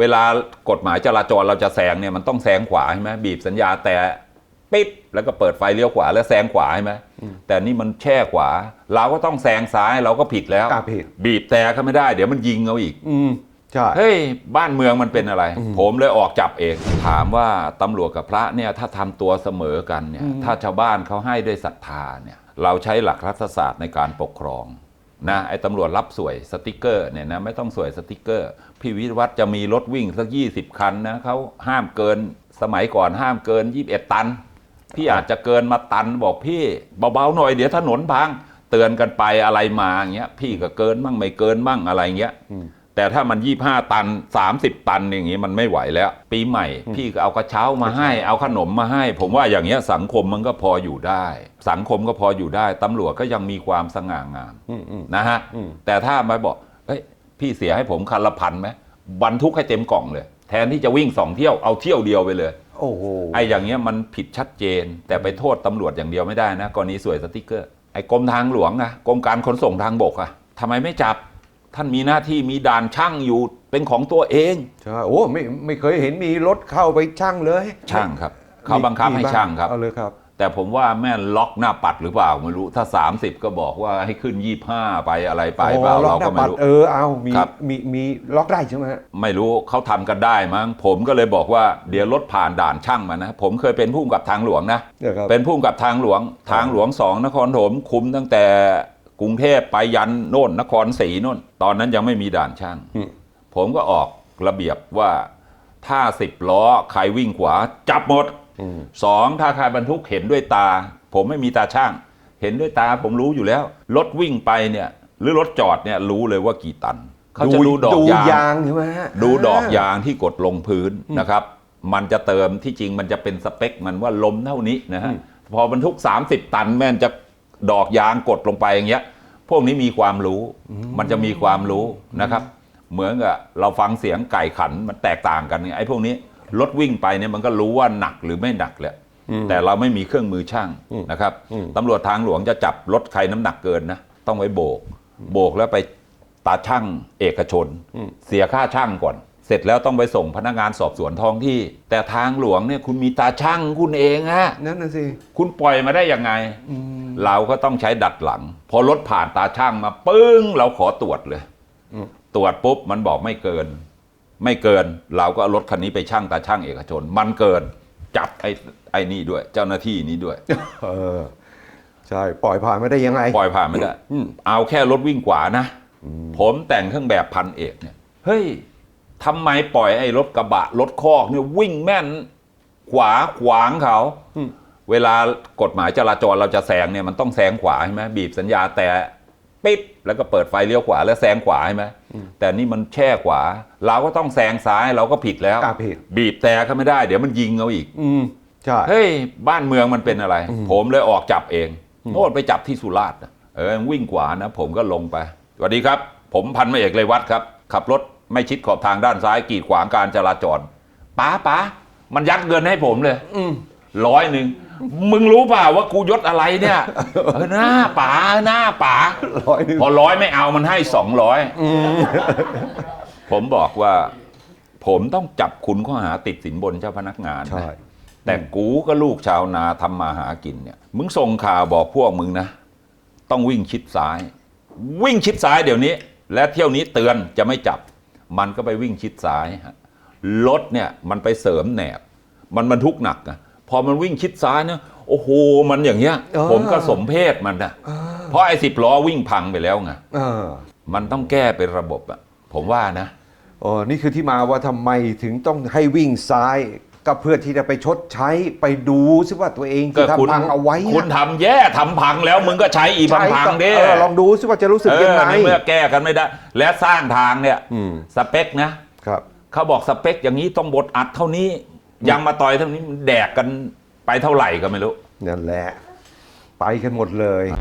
เวลากฎหมายจราจรเราจะแซงเนี่ยมันต้องแซงขวาใช่ไหมบีบสัญญาแต่ปิดแล้วก็เปิดไฟเลี้ยวขวาแล้วแซงขวาใช่ไหมแต่นี่มันแช่ขวา เราก็ต้องแซงซ้ายเราก็ผิดแล้วอะผิด บีบแต่ก็ไม่ได้ เดี๋ยวมันยิงเอาอีก อืมใช่ เฮ้ย บ้านเมืองมันเป็นอะไร ผมเลยออกจับเอง ถามว่าตำรวจกับพระเนี่ยถ้าทำตัวเสมอกันเนี่ยถ้าชาวบ้านเขาให้ด้วยศรัทธาเนี่ยเราใช้หลักรัฐศาสตร์ในการปกครอง นะไอ้ตำรวจรับสวยสติกเกอร์เนี่ยนะไม่ต้องสวยสติกเกอร์ พี่วิวัฒจะมีรถวิ่งสักยี่สิบคันนะเขาห้ามเกินสมัยก่อนห้ามเกิน21ตัน พี่อาจจะเกินมาตันบอกพี่เบาๆหน่อยเดี๋ยวถนนพัง เตือนกันไปอะไรมาอย่างเงี้ยพี่ก็เกินมั่งไม่เกินมั่งอะไรเงี้ย แต่ถ้ามัน 25 ตัน 30 ตันอย่างงี้มันไม่ไหวแล้ว ปีใหม่ พี่ก็เอากระเช้ามาให้ เอาขนมมาให้ ผมว่าอย่างเงี้ยสังคมมันก็พออยู่ได้ สังคมก็พออยู่ได้ตำรวจก็ยังมีความสง่างามอืมอืมนะฮะอืมแต่ถ้ามาบอกเฮ้ยพี่เสียให้ผมคันละพันไหมบรรทุกให้เต็มกล่องเลย แทนที่จะวิ่งสองเที่ยวเอาเที่ยวเดียวไปเลยโอ้โหไอ้อย่างเงี้ยมันผิดชัดเจน แต่ไปโทษตำรวจอย่างเดียวไม่ได้นะกรณีสวยสติกเกอร์ไอ้กรมทางหลวงอะกรมการขนส่งทางบกอะทำไมไม่จับ ท่านมีหน้าที่มีด่านช่างอยู่เป็นของตัวเอง ใช่โอ้ไม่ไม่เคยเห็นมีรถเข้าไปช่างเลยช่างครับ เขาบังคับให้ช่างครับ เอาเลยครับ แต่ผมว่าแม่นล็อกหน้าปัดหรือเปล่าไม่รู้ถ้า 30 ก็บอกว่าให้ขึ้น 25 ไปอะไรไปเปล่าอ๋อล็อเรากหก็น้าไม่ปัดรู้ เออเอามีครับ มีมีล็อกได้ใช่ไหมฮะไม่รู้เขาทำกันได้มั้งผมก็เลยบอกว่าเดี๋ยวรถผ่านด่านช่างมานะ ผมเคยเป็นผู้กำกับทางหลวงนะ เนี่ยครับ เป็นผู้กำกับทางหลวง ทางหลวงสองนครถมคุมตั้งแต่ กรุงเทพไปยันโน่นนครศรีโน่น ตอนนั้นยังไม่มีด่านช่าง อืม ผมก็ออกระเบียบว่าถ้าสิบล้อใครวิ่งขวา จับหมดอืมสองถ้าใครบรรทุกเห็นด้วยตา ผมไม่มีตาช่าง เห็นด้วยตาผมรู้อยู่แล้ว รถวิ่งไปเนี่ย หรือรถจอดเนี่ยรู้เลยว่ากี่ตัน เขาจะดูดอกดูยางยางใช่ไหมฮะดูดอกยางที่กดลงพื้นนะครับ มันจะเติมที่จริงมันจะเป็นสเปคมันว่าลมเท่านี้นะฮะ พอบรรทุก 30 ตันแม่นจะดอกยางกดลงไปอย่างเงี้ย พวกนี้มีความรู้มันจะมีความรู้นะครับ เหมือนกับเราฟังเสียงไก่ขันมันแตกต่างกันไงไอ้พวกนี้รถวิ่งไปเนี่ยมันก็รู้ว่าหนักหรือไม่หนักแหละแต่เราไม่มีเครื่องมือช่างนะครับตำรวจทางหลวงจะจับรถใครน้ำหนักเกินนะต้องไว้โบก โบกแล้วไปตาช่างเอกชน เสียค่าช่างก่อน เสร็จแล้วต้องไปส่งพนักงานสอบสวนท้องที่ แต่ทางหลวงเนี่ยคุณมีตาช่างคุณเองฮะนั่นน่ะสิคุณปล่อยมาได้ยังไง เราก็ต้องใช้ดัดหลัง พอรถผ่านตาช่างมาปึ้ง เราขอตรวจเลยอืมตรวจปุ๊บมันบอกไม่เกิน ไม่เกิน เราก็เอารถคันนี้ไปช่างตาช่างเอกชน มันเกิน จับไอ้ไอ้นี่ด้วย เจ้าหน้าที่นี้ด้วย เออ ใช่ ปล่อยผ่านไม่ได้ยังไง ปล่อยผ่านไม่ได้อืมเอาแค่รถวิ่งขวานะผมแต่งเครื่องแบบพันเอกเนี่ย เฮ้ยทำไมปล่อยไอ้รถกระบะรถคอกเนี่ยวิ่งแม่น ขวาขวางเขาอืม เวลากฎหมายจราจรเราจะแซงเนี่ยมันต้องแซงขวาใช่ไหมบีบสัญญาแต่ปิดแล้วก็เปิดไฟเลี้ยวขวาแล้วแซงขวาใช่ไหมแต่นี่มันแช่ขวา เราก็ต้องแซงซ้ายเราก็ผิดแล้วอะผิด บีบแต่ก็ไม่ได้ เดี๋ยวมันยิงเอาอีก อืมใช่เฮ้ยบ้านเมืองมันเป็นอะไร ผมเลยออกจับเองโน่นไปจับที่สุราษฎร์น่ะเออวิ่งขวานะผมก็ลงไปสวัสดีครับ ผมพันมาเอกเลยวัดครับ ขับรถไม่ชิดขอบทางด้านซ้ายกีดขวางการจราจรป๋าป๋ามันยัดเงินให้ผมเลย อืม ร้อยหนึ่งมึงรู้เปล่าว่ากูยศอะไรเนี่ยเออหน้าป๋าหน้าป๋าร้อยหนึ่งพอร้อยไม่เอามันให้สองร้อยผมบอกว่า ผมต้องจับคุณข้อหาติดสินบนเจ้าพนักงานนะใช่ แต่กูก็ลูกชาวนาทำมาหากินเนี่ย มึงส่งข่าวบอกพวกมึงนะ ต้องวิ่งชิดซ้าย วิ่งชิดซ้ายเดี๋ยวนี้ และเที่ยวนี้เตือนจะไม่จับ มันก็ไปวิ่งชิดซ้ายฮะรถเนี่ยมันไปเสริมแหนบ มันบรรทุกหนักอะ พอมันวิ่งชิดซ้ายเนี่ยโอ้โหมันอย่างเงี้ย เออ ผมก็สมเพศมันนะเพราะไอ้สิบล้อวิ่งพังไปแล้วไงเออมันต้องแก้เป็นระบบอะผมว่านะอ๋อนี่คือที่มาว่าทำไมถึงต้องให้วิ่งซ้าย ก็เพื่อที่จะไปชดใช้ไปดูซิว่าตัวเองที่ก็คุณทำพังเอาไว้อะคุณทำแย่ทำพังแล้วมึงก็ใช้อีพังพังๆดิเออลองดูซิว่าจะรู้สึกยังไง เออในเมื่อแก้กันไม่ได้ และสร้างทางเนี่ยอืม สเปคนะ ครับ เขาบอกสเปคอย่างนี้ต้องบดอัดเท่านี้ ยางมาต่อยเท่านี้มันแดกกันไปเท่าไหร่ก็ไม่รู้ นั่นแหละ ไปกันหมดเลยค